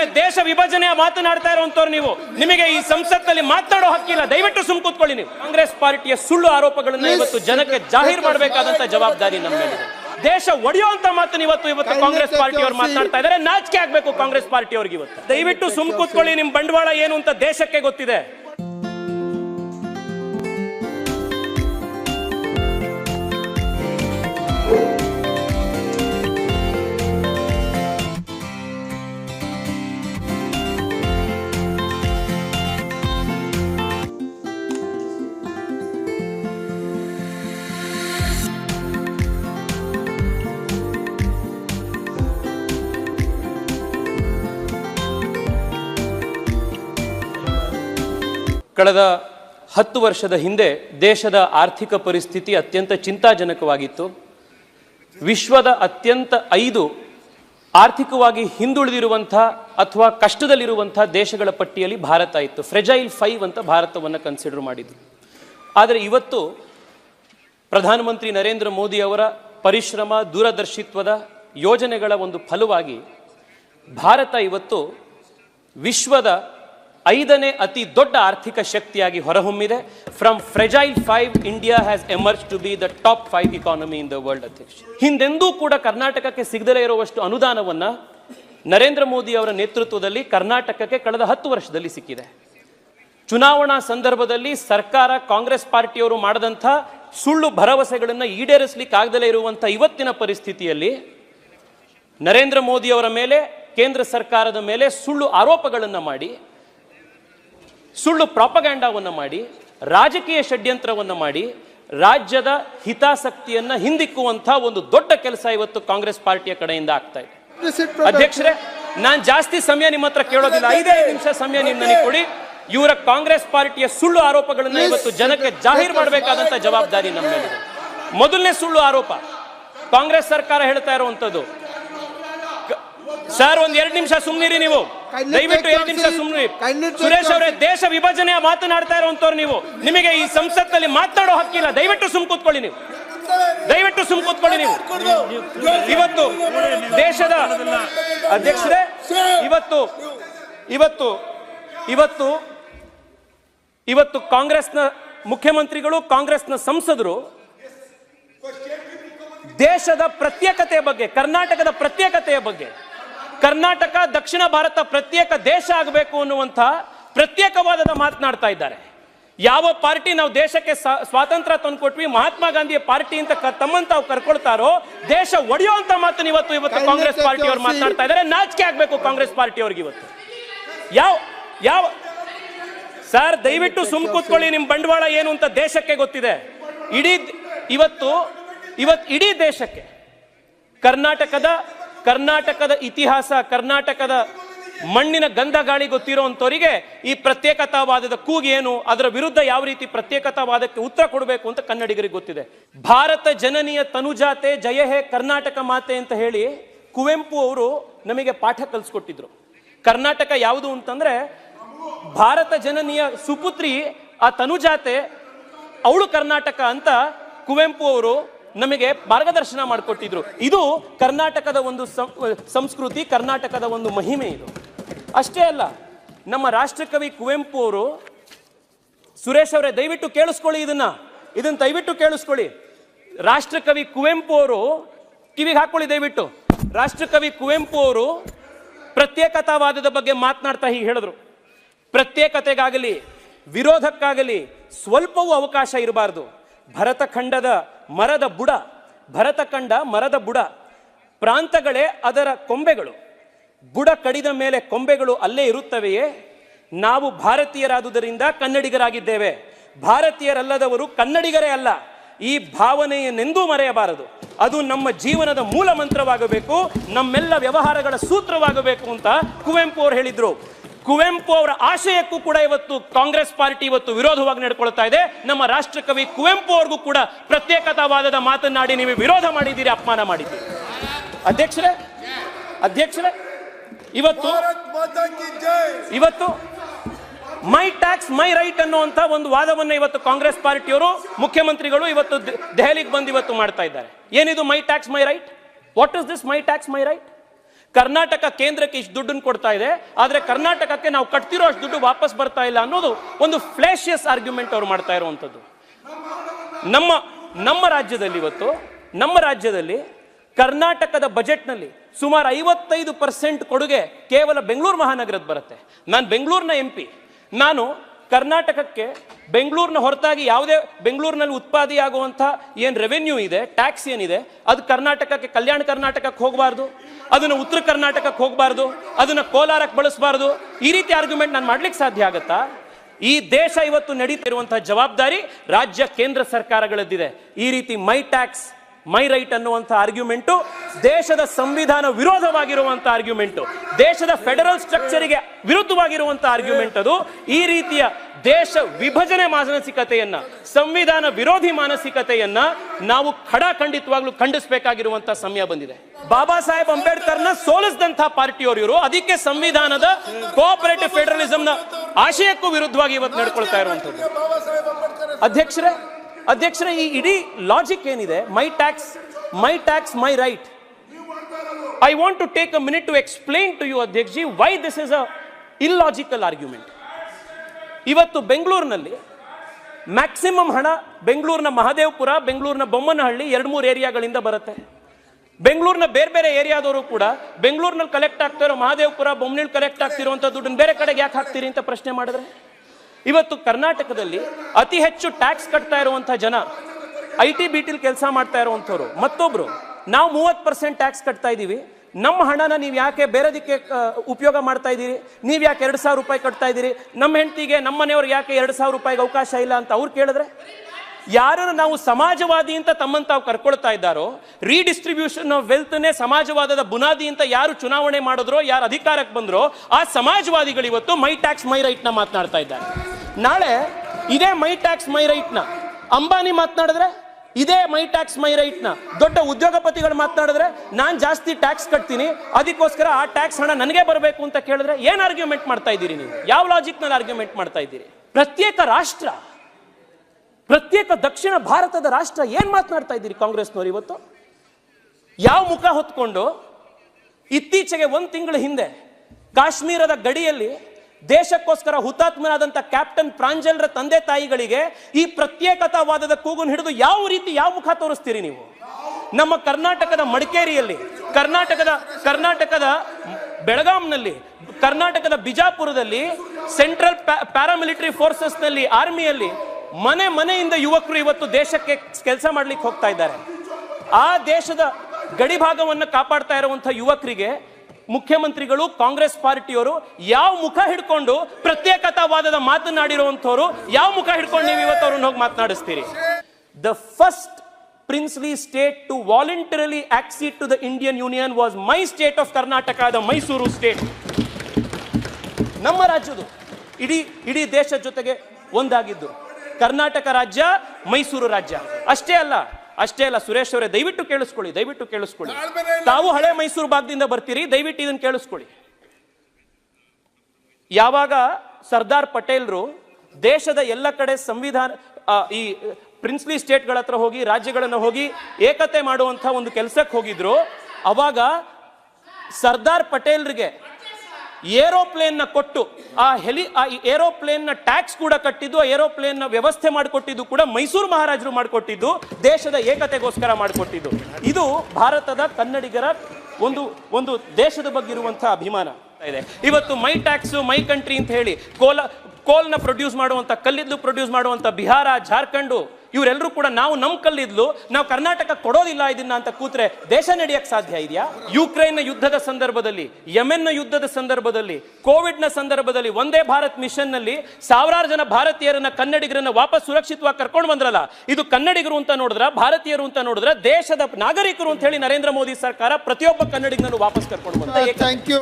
ಅವರೇ ದೇಶ ವಿಭಜನೆಯ ಮಾತನಾಡ್ತಾ ಇರುವಂತವ್ರು ನೀವು. ನಿಮಗೆ ಈ ಸಂಸತ್ನಲ್ಲಿ ಮಾತನಾಡೋ ಹಕ್ಕಿಲ್ಲ. ದಯವಿಟ್ಟು ಸುಮ್ ಕೂತ್ಕೊಳ್ಳಿ ನೀವು. ಕಾಂಗ್ರೆಸ್ ಪಾರ್ಟಿಯ ಸುಳ್ಳು ಆರೋಪಗಳನ್ನ ಇವತ್ತು ಜನಕ್ಕೆ ಜಾಹೀರ್ ಮಾಡಬೇಕಾದಂತ ಜವಾಬ್ದಾರಿ ನಮ್ಮ ಮೇಲಿದೆ ದೇಶ ಒಡೆಯುವಂತ ಮಾತು ಇವತ್ತು ಇವತ್ತು ಕಾಂಗ್ರೆಸ್ ಪಾರ್ಟಿಯವರು ಮಾತನಾಡ್ತಾ ಇದ್ದಾರೆ. ನಾಚಿಕೆ ಆಗ್ಬೇಕು ಕಾಂಗ್ರೆಸ್ ಪಾರ್ಟಿಯವ್ರಿಗೆ ಇವತ್ತು. ದಯವಿಟ್ಟು ಸುಮ್ ಕೂತ್ಕೊಳ್ಳಿ ನಿಮ್ ಬಂಡವಾಳ ಏನು ಅಂತ ದೇಶಕ್ಕೆ ಗೊತ್ತಿದೆ. ಕಳೆದ ಹತ್ತು ವರ್ಷದ ಹಿಂದೆ ದೇಶದ ಆರ್ಥಿಕ ಪರಿಸ್ಥಿತಿ ಅತ್ಯಂತ ಚಿಂತಾಜನಕವಾಗಿತ್ತು. ವಿಶ್ವದ ಅತ್ಯಂತ ಐದು ಆರ್ಥಿಕವಾಗಿ ಹಿಂದುಳಿದಿರುವಂಥ ಅಥವಾ ಕಷ್ಟದಲ್ಲಿರುವಂಥ ದೇಶಗಳ ಪಟ್ಟಿಯಲ್ಲಿ ಭಾರತ ಇತ್ತು. ಫ್ರೆಜೈಲ್ ಫೈವ್ ಅಂತ ಭಾರತವನ್ನು ಕನ್ಸಿಡರ್ ಮಾಡಿದ್ರು. ಆದರೆ ಇವತ್ತು ಪ್ರಧಾನಮಂತ್ರಿ ನರೇಂದ್ರ ಮೋದಿ ಅವರ ಪರಿಶ್ರಮ, ದೂರದರ್ಶಿತ್ವದ ಯೋಜನೆಗಳ ಒಂದು ಫಲವಾಗಿ ಭಾರತ ಇವತ್ತು ವಿಶ್ವದ ಐದನೇ ಅತಿ ದೊಡ್ಡ ಆರ್ಥಿಕ ಶಕ್ತಿಯಾಗಿ ಹೊರಹೊಮ್ಮಿದೆ. From fragile five India has emerge to be the top five economy in the world ಅಧ್ಯಕ್ಷ. ಹಿಂದೆಂದೂ ಕೂಡ ಕರ್ನಾಟಕಕ್ಕೆ ಸಿಗದಲೇ ಇರುವಷ್ಟು ಅನುದಾನವನ್ನು ನರೇಂದ್ರ ಮೋದಿ ಅವರ ನೇತೃತ್ವದಲ್ಲಿ ಕರ್ನಾಟಕಕ್ಕೆ ಕಳೆದ ಹತ್ತು ವರ್ಷದಲ್ಲಿ ಸಿಕ್ಕಿದೆ. ಚುನಾವಣಾ ಸಂದರ್ಭದಲ್ಲಿ ಸರ್ಕಾರ ಕಾಂಗ್ರೆಸ್ ಪಾರ್ಟಿಯವರು ಮಾಡದಂಥ ಸುಳ್ಳು ಭರವಸೆಗಳನ್ನು ಈಡೇರಿಸಲಿಕ್ಕೆ ಆಗದಲೇ ಇರುವಂಥ ಇವತ್ತಿನ ಪರಿಸ್ಥಿತಿಯಲ್ಲಿ ನರೇಂದ್ರ ಮೋದಿ ಅವರ ಮೇಲೆ, ಕೇಂದ್ರ ಸರ್ಕಾರದ ಮೇಲೆ ಸುಳ್ಳು ಆರೋಪಗಳನ್ನು ಮಾಡಿ ಸುಳ್ಳು ಪ್ರಾಪಗ್ಯಾಂಡಾವನ್ನು ಮಾಡಿ ರಾಜಕೀಯ ಷಡ್ಯಂತ್ರವನ್ನು ಮಾಡಿ ರಾಜ್ಯದ ಹಿತಾಸಕ್ತಿಯನ್ನ ಹಿಂದಿಕ್ಕುವಂಥ ಒಂದು ದೊಡ್ಡ ಕೆಲಸ ಇವತ್ತು ಕಾಂಗ್ರೆಸ್ ಪಾರ್ಟಿಯ ಕಡೆಯಿಂದ ಆಗ್ತಾ ಇದೆ. ಅಧ್ಯಕ್ಷರೇ ನಾನು ಜಾಸ್ತಿ ಸಮಯ ನಿಮ್ಮ ಹತ್ರ ಕೇಳೋದಿಲ್ಲ. ಐದೇ ನಿಮಿಷ ಸಮಯ ನಿಮ್ಮನ್ನು ನನಗೆ ಕೊಡಿ. ಇವರ ಕಾಂಗ್ರೆಸ್ ಪಾರ್ಟಿಯ ಸುಳ್ಳು ಆರೋಪಗಳನ್ನು ಇವತ್ತು ಜನಕ್ಕೆ ಜಾಹೀರು ಮಾಡಬೇಕಾದಂತ ಜವಾಬ್ದಾರಿ ನಮ್ಮ ಮೊದಲನೇ ಸುಳ್ಳು ಆರೋಪ ಕಾಂಗ್ರೆಸ್ ಸರ್ಕಾರ ಹೇಳ್ತಾ ಇರುವಂತದ್ದು ಕ- ಸರ್ ಒಂದ್ ಎರಡು ನಿಮಿಷ ಸುಮ್ನಿರಿ ನೀವು. ದಯವಿಟ್ಟು ಎರಡು ನಿಮಿಷ take ಸುರೇಶ್ ಅವರೇ ದೇಶ ವಿಭಜನೆಯ ಮಾತನಾಡ್ತಾ ಇರುವಂತವ್ರು ನೀವು. ನಿಮಗೆ ಈ ಸಂಸತ್ನಲ್ಲಿ ಮಾತನಾಡೋ ಹಕ್ಕಿಲ್ಲ ದಯವಿಟ್ಟು ಸುಮ್ ಕೂತ್ಕೊಳ್ಳಿ ನೀವು. ದಯವಿಟ್ಟು ಸುಮ್ ಕೂತ್ಕೊಳ್ಳಿ ನೀವು. ಇವತ್ತು ದೇಶದ ಅಧ್ಯಕ್ಷರೇ ಇವತ್ತು ಇವತ್ತು ಇವತ್ತು ಇವತ್ತು ಕಾಂಗ್ರೆಸ್ನ ಮುಖ್ಯಮಂತ್ರಿಗಳು ಕಾಂಗ್ರೆಸ್ನ ಸಂಸದರು ದೇಶದ ಪ್ರತ್ಯೇಕತೆಯ ಬಗ್ಗೆ ಕರ್ನಾಟಕದ ಪ್ರತ್ಯೇಕತೆಯ ಬಗ್ಗೆ ಕರ್ನಾಟಕ ದಕ್ಷಿಣ ಭಾರತ ಪ್ರತ್ಯೇಕ ದೇಶ ಆಗಬೇಕು ಅನ್ನುವಂಥ ಪ್ರತ್ಯೇಕವಾದದ ಮಾತನಾಡ್ತಾ ಇದ್ದಾರೆ. ಯಾವ ಪಾರ್ಟಿ ನಾವು ದೇಶಕ್ಕೆ ಸ್ವಾತಂತ್ರ್ಯ ತಂದು ಕೊಟ್ವಿ ಮಹಾತ್ಮ ಗಾಂಧಿಯ ಪಾರ್ಟಿ ಅಂತ ಕ- ತಮ್ಮನ್ನ ತಾವು ಕರ್ಕೊಳ್ತಾರೋ ದೇಶ ಒಡೆಯುವಂತ ಮಾತನ್ನ ಇವತ್ತು ಇವತ್ತು ಕಾಂಗ್ರೆಸ್ ಪಾರ್ಟಿ ಪಾರ್ಟಿಯವರು your ಮಾತನಾಡ್ತಾ ಇದ್ದಾರೆ. ನಾಚಿಕೆ ಆಗ್ಬೇಕು ಕಾಂಗ್ರೆಸ್ ಪಾರ್ಟಿಯವ್ರಿಗೆ ಇವತ್ತು. ಯಾವ ಯಾವ ಸರ್ ದಯವಿಟ್ಟು ಸುಮ್ ಕೂತ್ಕೊಳ್ಳಿ ನಿಮ್ ಬಂಡವಾಳ ಏನು ಅಂತ ದೇಶಕ್ಕೆ ಗೊತ್ತಿದೆ. ಇಡೀ ಇವತ್ತು ಇವತ್ತು ಇಡೀ ದೇಶಕ್ಕೆ ಕರ್ನಾಟಕದ ಕರ್ನಾಟಕದ ಇತಿಹಾಸ, ಕರ್ನಾಟಕದ ಮಣ್ಣಿನ ಗಂಧ ಗಾಳಿ ಗೊತ್ತಿರುವಂತವರಿಗೆ ಈ ಪ್ರತ್ಯೇಕತಾವಾದದ ಕೂಗೇನು ಅದರ ವಿರುದ್ಧ ಯಾವ ರೀತಿ ಪ್ರತ್ಯೇಕತಾವಾದಕ್ಕೆ ಉತ್ತರ ಕೊಡಬೇಕು ಅಂತ ಕನ್ನಡಿಗರಿಗೆ ಗೊತ್ತಿದೆ. ಭಾರತ ಜನನಿಯ ತನುಜಾತೆ, ಜಯ ಹೇ ಕರ್ನಾಟಕ ಮಾತೆ ಅಂತ ಹೇಳಿ ಕುವೆಂಪು ಅವರು ನಮಗೆ ಪಾಠ ಕಲಿಸ್ಕೊಟ್ಟಿದ್ರು. ಕರ್ನಾಟಕ ಯಾವುದು ಅಂತಂದ್ರೆ, ಭಾರತ ಜನನಿಯ ಸುಪುತ್ರಿ, ಆ ತನುಜಾತೆ, ಅವಳು ಕರ್ನಾಟಕ ಅಂತ ಕುವೆಂಪು ಅವರು ನಮಗೆ ಮಾರ್ಗದರ್ಶನ ಮಾಡಿಕೊಟ್ಟಿದ್ರು. ಇದು ಕರ್ನಾಟಕದ ಒಂದು ಸಂಸ್ಕೃತಿ, ಕರ್ನಾಟಕದ ಒಂದು ಮಹಿಮೆ ಇದು. ಅಷ್ಟೇ ಅಲ್ಲ, ನಮ್ಮ ರಾಷ್ಟ್ರಕವಿ ಕುವೆಂಪು ಅವರು, ಸುರೇಶ್ ಅವರೇ, ದಯವಿಟ್ಟು ಕೇಳಿಸ್ಕೊಳ್ಳಿ ಇದನ್ನ. ಇದನ್ನ ದಯವಿಟ್ಟು ಕೇಳಿಸ್ಕೊಳ್ಳಿ. ರಾಷ್ಟ್ರಕವಿ ಕುವೆಂಪು ಅವರು, ಕಿವಿಗೆ ಹಾಕೊಳ್ಳಿ ದಯವಿಟ್ಟು. ರಾಷ್ಟ್ರಕವಿ ಕುವೆಂಪು ಅವರು ಪ್ರತ್ಯೇಕತಾವಾದದ ಬಗ್ಗೆ ಮಾತನಾಡ್ತಾ ಹೀಗೆ ಹೇಳಿದ್ರು. ಪ್ರತ್ಯೇಕತೆಗಾಗಲಿ, ವಿರೋಧಕ್ಕಾಗಲಿ, ಸ್ವಲ್ಪವೂ ಅವಕಾಶ ಇರಬಾರದು. ಭರತಖಂಡದ ಮರದ ಬುಡ ಭರತಖಂಡ ಮರದ ಬುಡ, ಪ್ರಾಂತಗಳೇ ಅದರ ಕೊಂಬೆಗಳು. ಬುಡ ಕಡಿದ ಮೇಲೆ ಕೊಂಬೆಗಳು ಅಲ್ಲೇ ಇರುತ್ತವೆಯೇ? ನಾವು ಭಾರತೀಯರಾದುದರಿಂದ ಕನ್ನಡಿಗರಾಗಿದ್ದೇವೆ. ಭಾರತೀಯರಲ್ಲದವರು ಕನ್ನಡಿಗರೇ ಅಲ್ಲ. ಈ ಭಾವನೆಯನ್ನೆಂದೂ ಮರೆಯಬಾರದು. ಅದು ನಮ್ಮ ಜೀವನದ ಮೂಲ ಮಂತ್ರವಾಗಬೇಕು, ನಮ್ಮೆಲ್ಲ ವ್ಯವಹಾರಗಳ ಸೂತ್ರವಾಗಬೇಕು ಅಂತ ಕುವೆಂಪು ಅವರು ಹೇಳಿದ್ರು. ಕುವೆಂಪು ಅವರ ಆಶಯಕ್ಕೂ ಕೂಡ ಇವತ್ತು ಕಾಂಗ್ರೆಸ್ ಪಾರ್ಟಿ ಇವತ್ತು ವಿರೋಧವಾಗಿ ನಡ್ಕೊಳ್ತಾ ಇದೆ. ನಮ್ಮ ರಾಷ್ಟ್ರಕವಿ ಕುವೆಂಪು ಅವ್ರಿಗೂ ಕೂಡ ಪ್ರತ್ಯೇಕತಾವಾದದ ಮಾತನಾಡಿ ನೀವು ವಿರೋಧ ಮಾಡಿದ್ದೀರಿ ಅಪಮಾನ ಮಾಡಿದ್ದೀರಿ. ಅಧ್ಯಕ್ಷರೇ ಅಧ್ಯಕ್ಷರೇ ಇವತ್ತು ಇವತ್ತು ಮೈ ಟ್ಯಾಕ್ಸ್ ಮೈ ರೈಟ್ ಅನ್ನುವಂತ ಒಂದು ವಾದವನ್ನು ಇವತ್ತು ಕಾಂಗ್ರೆಸ್ ಪಾರ್ಟಿಯವರು ಮುಖ್ಯಮಂತ್ರಿಗಳು ಇವತ್ತು ದೆಹಲಿಗೆ ಬಂದು ಇವತ್ತು ಮಾಡ್ತಾ ಇದ್ದಾರೆ. ಏನಿದು my tax my right? What is this my tax my right? Karnataka ಕೇಂದ್ರಕ್ಕೆ ಇಷ್ಟು ದುಡ್ಡನ್ನು ಕೊಡ್ತಾ ಇದೆ, ಆದರೆ ಕರ್ನಾಟಕಕ್ಕೆ ನಾವು ಕಟ್ತಿರೋ ಅಷ್ಟು ದುಡ್ಡು ವಾಪಸ್ ಬರ್ತಾ ಇಲ್ಲ ಅನ್ನೋದು ಒಂದು ಫ್ಲಾಶಿಯಸ್ ಆರ್ಗ್ಯುಮೆಂಟ್ ಅವ್ರು ಮಾಡ್ತಾ ಇರುವಂಥದ್ದು. ನಮ್ಮ ನಮ್ಮ ರಾಜ್ಯದಲ್ಲಿ ಇವತ್ತು, ನಮ್ಮ ರಾಜ್ಯದಲ್ಲಿ ಕರ್ನಾಟಕದ ಬಜೆಟ್ನಲ್ಲಿ ಸುಮಾರು ಐವತ್ತೈದು ಪರ್ಸೆಂಟ್ ಕೊಡುಗೆ ಕೇವಲ ಬೆಂಗಳೂರು ಮಹಾನಗರದ ಬರುತ್ತೆ. ನಾನು ಬೆಂಗಳೂರಿನ ಎಂ ಪಿ ನಾನು ಕರ್ನಾಟಕಕ್ಕೆ ಬೆಂಗಳೂರಿನ ಹೊರತಾಗಿ ಯಾವುದೇ ಬೆಂಗಳೂರಿನಲ್ಲಿ ಉತ್ಪಾದಿಯಾಗುವಂಥ ಏನು ರೆವೆನ್ಯೂ ಇದೆ ಟ್ಯಾಕ್ಸ್ ಏನಿದೆ, ಅದು ಕರ್ನಾಟಕಕ್ಕೆ, ಕಲ್ಯಾಣ ಕರ್ನಾಟಕಕ್ಕೆ ಹೋಗಬಾರ್ದು, ಅದನ್ನು ಉತ್ತರ ಕರ್ನಾಟಕಕ್ಕೆ ಹೋಗಬಾರ್ದು, ಅದನ್ನು ಕೋಲಾರಕ್ಕೆ ಬಳಸಬಾರ್ದು, ಈ ರೀತಿ ಆರ್ಗ್ಯುಮೆಂಟ್ ನಾನು ಮಾಡ್ಲಿಕ್ಕೆ ಸಾಧ್ಯ ಆಗುತ್ತಾ? ಈ ದೇಶ ಇವತ್ತು ನಡೀತಿರುವಂತಹ ಜವಾಬ್ದಾರಿ ರಾಜ್ಯ ಕೇಂದ್ರ ಸರ್ಕಾರಗಳದ್ದಿದೆ. ಈ ರೀತಿ ಮೈ ಟ್ಯಾಕ್ಸ್ ಮೈ ರೈಟ್ ಅನ್ನುವಂಥ ಆರ್ಗ್ಯುಮೆಂಟು ದೇಶದ ಸಂವಿಧಾನ ವಿರೋಧವಾಗಿರುವಂಥ ಆರ್ಗ್ಯುಮೆಂಟು ದೇಶದ ಫೆಡರಲ್ ಸ್ಟ್ರಕ್ಚರಿಗೆ ವಿರುದ್ಧವಾಗಿರುವಂಥ ಆರ್ಗ್ಯುಮೆಂಟ್ ಅದು. ಈ ರೀತಿಯ ದೇಶ ವಿಭಜನೆ ಮಾನಸಿಕತೆಯನ್ನ, ಸಂವಿಧಾನ ವಿರೋಧಿ ಮಾನಸಿಕತೆಯನ್ನ ನಾವು ಖಡಾಖಂಡಿತವಾಗ್ಲೂ ಖಂಡಿಸಬೇಕಾಗಿರುವಂತಹ ಸಮಯ ಬಂದಿದೆ. ಬಾಬಾ ಸಾಹೇಬ್ ಅಂಬೇಡ್ಕರ್ನ ಸೋಲಿಸಿದಂತಹ ಪಾರ್ಟಿಯವರು ಇವರು. ಅದಕ್ಕೆ ಸಂವಿಧಾನದ ಕೋಆಪರೇಟಿವ್ ಫೆಡರಲಿಸಂನ ಆಶಯಕ್ಕೂ ವಿರುದ್ಧವಾಗಿ ಇವತ್ತು ನಡ್ಕೊಳ್ತಾ ಇರುವಂಥದ್ದು. ಅಧ್ಯಕ್ಷರೇ ಅಧ್ಯಕ್ಷರೇ, ಈ ಇಡೀ ಲಾಜಿಕ್ ಏನಿದೆ? My tax my tax my right I want to take a minute to explain to you ಅಧ್ಯಕ್ಷ ji why this is a illogical argument ಇವತ್ತು ಬೆಂಗಳೂರಿನಲ್ಲಿ ಮ್ಯಾಕ್ಸಿಮಮ್ ಹಣ ಬೆಂಗಳೂರಿನ ಮಹದೇವಪುರ, ಬೆಂಗಳೂರಿನ ಬೊಮ್ಮನಹಳ್ಳಿ ಎರಡು ಮೂರು ಏರಿಯಾಗಳಿಂದ ಬರುತ್ತೆ. ಬೆಂಗಳೂರಿನ ಬೇರೆ ಬೇರೆ ಏರಿಯಾದವರು ಕೂಡ ಬೆಂಗಳೂರಿನಲ್ಲಿ ಕಲೆಕ್ಟ್ ಆಗ್ತಿರೋ ಮಹದೇವಪುರ, ಬೊಮ್ಮನಹಳ್ಳಿ ಕಲೆಕ್ಟ್ ಆಗ್ತಿರುವಂಥ ದುಡ್ಡನ್ನು ಬೇರೆ ಕಡೆಗೆ ಯಾಕೆ ಹಾಕ್ತೀರಿ ಅಂತ ಪ್ರಶ್ನೆ ಮಾಡಿದ್ರೆ? ಇವತ್ತು ಕರ್ನಾಟಕದಲ್ಲಿ ಅತಿ ಹೆಚ್ಚು ಟ್ಯಾಕ್ಸ್ ಕಟ್ತಾ ಇರುವಂಥ ಜನ ಐ ಟಿ ಬಿ ಟಿಲ್ ಕೆಲಸ ಮಾಡ್ತಾ ಇರುವಂಥವ್ರು. ಮತ್ತೊಬ್ರು, ನಾವು ಮೂವತ್ತು ಪರ್ಸೆಂಟ್ ಟ್ಯಾಕ್ಸ್ ಕಟ್ತಾ ಇದ್ದೀವಿ. ನಮ್ಮ ಹಣನ ನೀವು ಯಾಕೆ ಬೇರೆದಕ್ಕೆ ಉಪಯೋಗ ಮಾಡ್ತಾ ಇದ್ದೀರಿ? ನೀವು ಯಾಕೆ ಎರಡು ಸಾವಿರ ರೂಪಾಯಿ ಕಟ್ತಾ ಇದ್ದೀರಿ? ನಮ್ಮ ಹೆಂಡತಿಗೆ, ನಮ್ಮ ಮನೆಯವ್ರಿಗೆ ಯಾಕೆ ಎರಡು ಸಾವಿರ ರೂಪಾಯಿಗೆ ಅವಕಾಶ ಇಲ್ಲ ಅಂತ ಅವ್ರು ಕೇಳಿದ್ರೆ? ಯಾರನ್ನು ನಾವು ಸಮಾಜವಾದಿ ಅಂತ ತಮ್ಮನ್ನು ತಾವು ಕರ್ಕೊಳ್ತಾ ಇದ್ದಾರೋ ರೀಡಿಸ್ಟ್ರಿಬ್ಯೂಷನ್ ಆಫ್ ವೆಲ್ತ್ನೇ ಸಮಾಜವಾದದ ಬುನಾದಿ ಅಂತ ಯಾರು ಚುನಾವಣೆ ಮಾಡಿದ್ರೋ, ಯಾರು ಅಧಿಕಾರಕ್ಕೆ ಬಂದ್ರೋ, ಆ ಸಮಾಜವಾದಿಗಳು ಇವತ್ತು ಮೈ ಟ್ಯಾಕ್ಸ್, ಮೈ ರೈಟ್ನ ಮಾತನಾಡ್ತಾ ಇದ್ದಾರೆ. ನಾಳೆ ಇದೇ ಮೈ ಟ್ಯಾಕ್ಸ್, ಮೈ ರೈಟ್ನ ಅಂಬಾನಿ ಮಾತನಾಡಿದ್ರೆ ಇದೇ ಮೈ ಟ್ಯಾಕ್ಸ್, ಮೈ ರೈಟ್ನ ದೊಡ್ಡ ಉದ್ಯೋಗಪತಿಗಳು ಮಾತನಾಡಿದ್ರೆ ನಾನು ಜಾಸ್ತಿ ಟ್ಯಾಕ್ಸ್ ಕಟ್ತೀನಿ, ಅದಕ್ಕೋಸ್ಕರ ಆ ಟ್ಯಾಕ್ಸ್ ಹಣ ನನಗೆ ಬರಬೇಕು ಅಂತ ಕೇಳಿದ್ರೆ ಏನು ಆರ್ಗ್ಯುಮೆಂಟ್ ಮಾಡ್ತಾ ಇದ್ದೀರಿ ನೀವು? ಯಾವ ಲಾಜಿಕ್ನಲ್ಲಿ ಆರ್ಗ್ಯುಮೆಂಟ್ ಮಾಡ್ತಾ ಇದ್ದೀರಿ? ಪ್ರತ್ಯೇಕ ರಾಷ್ಟ್ರ. ಪ್ರತ್ಯೇಕ ದಕ್ಷಿಣ ಭಾರತದ ರಾಷ್ಟ್ರ ಏನು ಮಾತನಾಡ್ತಾ ಇದ್ದೀರಿ ಕಾಂಗ್ರೆಸ್ನವರು ಇವತ್ತು? ಯಾವ ಮುಖ ಹೊತ್ಕೊಂಡು ಇತ್ತೀಚೆಗೆ ಒಂದು ತಿಂಗಳ ಹಿಂದೆ ಕಾಶ್ಮೀರದ ಗಡಿಯಲ್ಲಿ ದೇಶಕ್ಕೋಸ್ಕರ ಹುತಾತ್ಮನಾದಂಥ ಕ್ಯಾಪ್ಟನ್ ಪ್ರಾಂಜಲ್ರ ತಂದೆ ತಾಯಿಗಳಿಗೆ ಈ ಪ್ರತ್ಯೇಕತಾವಾದದ ಕೂಗುನ್ ಹಿಡಿದು ಯಾವ ರೀತಿ ಯಾವ ಮುಖ ತೋರಿಸ್ತೀರಿ ನೀವು? ನಮ್ಮ ಕರ್ನಾಟಕದ ಮಡಿಕೇರಿಯಲ್ಲಿ, ಕರ್ನಾಟಕದ ಕರ್ನಾಟಕದ ಬೆಳಗಾಂನಲ್ಲಿ, ಕರ್ನಾಟಕದ ಬಿಜಾಪುರದಲ್ಲಿ ಸೆಂಟ್ರಲ್ ಪ್ಯಾರಾಮಿಲಿಟರಿ ಫೋರ್ಸಸ್ನಲ್ಲಿ, ಆರ್ಮಿಯಲ್ಲಿ ಮನೆ ಮನೆಯಿಂದ ಯುವಕರು ಇವತ್ತು ದೇಶಕ್ಕೆ ಕೆಲಸ ಮಾಡ್ಲಿಕ್ಕೆ ಹೋಗ್ತಾ ಇದ್ದಾರೆ. ಆ ದೇಶದ ಗಡಿ ಭಾಗವನ್ನು ಕಾಪಾಡ್ತಾ ಇರುವಂತ ಯುವಕರಿಗೆ ಮುಖ್ಯಮಂತ್ರಿಗಳು, ಕಾಂಗ್ರೆಸ್ ಪಾರ್ಟಿಯವರು ಯಾವ ಮುಖ ಹಿಡ್ಕೊಂಡು ಪ್ರತ್ಯೇಕತಾವಾದದ ಮಾತನಾಡಿರುವಂಥವ್ರು, ಯಾವ ಮುಖ ಹಿಡ್ಕೊಂಡು ನೀವು ಇವತ್ತು ಅವ್ರನ್ನ ಹೋಗಿ ಮಾತನಾಡಿಸ್ತೀರಿ? The first princely state to voluntarily accede to the Indian union was my state of Karnataka the Mysore state ನಮ್ಮ ರಾಜ್ಯದು ಇಡೀ ಇಡೀ ದೇಶದ ಜೊತೆಗೆ ಒಂದಾಗಿದ್ದು. ಕರ್ನಾಟಕ ರಾಜ್ಯ, ಮೈಸೂರು ರಾಜ್ಯ. ಅಷ್ಟೇ ಅಲ್ಲ ಅಷ್ಟೇ ಅಲ್ಲ, ಸುರೇಶ್ ಅವರೇ, ದಯವಿಟ್ಟು ಕೇಳಿಸ್ಕೊಳ್ಳಿ ದಯವಿಟ್ಟು ಕೇಳಿಸ್ಕೊಳ್ಳಿ. ತಾವು ಹಳೆ ಮೈಸೂರು ಭಾಗದಿಂದ ಬರ್ತೀರಿ, ದಯವಿಟ್ಟು ಇದನ್ನು ಕೇಳಿಸ್ಕೊಳ್ಳಿ. ಯಾವಾಗ ಸರ್ದಾರ್ ಪಟೇಲ್ರು ದೇಶದ ಎಲ್ಲ ಕಡೆ ಸಂವಿಧಾನ ಈ ಪ್ರಿನ್ಸ್ಲಿ ಸ್ಟೇಟ್ಗಳ ಹತ್ರ ಹೋಗಿ, ರಾಜ್ಯಗಳನ್ನು ಹೋಗಿ ಏಕತೆ ಮಾಡುವಂಥ ಒಂದು ಕೆಲಸಕ್ಕೆ ಹೋಗಿದ್ರು, ಅವಾಗ ಸರ್ದಾರ್ ಪಟೇಲ್ರಿಗೆ ಏರೋಪ್ಲೇನ್ನ ಕೊಟ್ಟು, ಆ ಹೆಲಿ, ಆ ಏರೋಪ್ಲೇನ್ನ ಟ್ಯಾಕ್ಸ್ ಕೂಡ ಕಟ್ಟಿದ್ದು, ಆ ಏರೋಪ್ಲೇನ್ನ ವ್ಯವಸ್ಥೆ ಮಾಡಿಕೊಟ್ಟಿದ್ದು ಕೂಡ ಮೈಸೂರು ಮಹಾರಾಜರು ಮಾಡಿಕೊಟ್ಟಿದ್ದು, ದೇಶದ ಏಕತೆಗೋಸ್ಕರ ಮಾಡಿಕೊಟ್ಟಿದ್ದು. ಇದು ಭಾರತದ ಕನ್ನಡಿಗರ ಒಂದು ಒಂದು ದೇಶದ ಬಗ್ಗೆ ಇರುವಂತಹ ಅಭಿಮಾನ ಇದೆ. ಇವತ್ತು ಮೈ ಟ್ಯಾಕ್ಸ್, ಮೈ ಕಂಟ್ರಿ ಅಂತ ಹೇಳಿ, ಕೋಲ ಕೋಲ್ನ ಪ್ರೊಡ್ಯೂಸ್ ಮಾಡುವಂತ ಕಲ್ಲಿದ್ದು ಪ್ರೊಡ್ಯೂಸ್ ಮಾಡುವಂತ ಬಿಹಾರ, ಜಾರ್ಖಂಡು ಇವರೆಲ್ಲರೂ ಕೂಡ ನಾವು ನಮ್ಮ ಕಲ್ಲಿದ್ಲು, ನಾವು ಕರ್ನಾಟಕ ಕೊಡೋದಿಲ್ಲ ಇದನ್ನ ಅಂತ ಕೂತ್ರೆ ದೇಶ ನಡೆಯಕ್ಕೆ ಸಾಧ್ಯ ಇದೆಯಾ? ಯುಕ್ರೈನ್ನ ಯುದ್ಧದ ಸಂದರ್ಭದಲ್ಲಿ, ಯಮೆನ್ನ ಯುದ್ಧದ ಸಂದರ್ಭದಲ್ಲಿ, ಕೋವಿಡ್ನ ಸಂದರ್ಭದಲ್ಲಿ ಒಂದೇ ಭಾರತ್ ಮಿಷನ್ನಲ್ಲಿ ಸಾವಿರಾರು ಜನ ಭಾರತೀಯರನ್ನ ಕನ್ನಡಿಗರನ್ನ ವಾಪಸ್ ಸುರಕ್ಷಿತವಾಗಿ ಕರ್ಕೊಂಡು ಬಂದ್ರಲ್ಲ, ಇದು ಕನ್ನಡಿಗರು ಅಂತ ನೋಡಿದ್ರ, ಭಾರತೀಯರು ಅಂತ ನೋಡಿದ್ರ, ದೇಶದ ನಾಗರಿಕರು ಅಂತ ಹೇಳಿ ನರೇಂದ್ರ ಮೋದಿ ಸರ್ಕಾರ ಪ್ರತಿಯೊಬ್ಬ ಕನ್ನಡಿಗನನ್ನು ವಾಪಸ್ ಕರ್ಕೊಂಡು ಬಂದ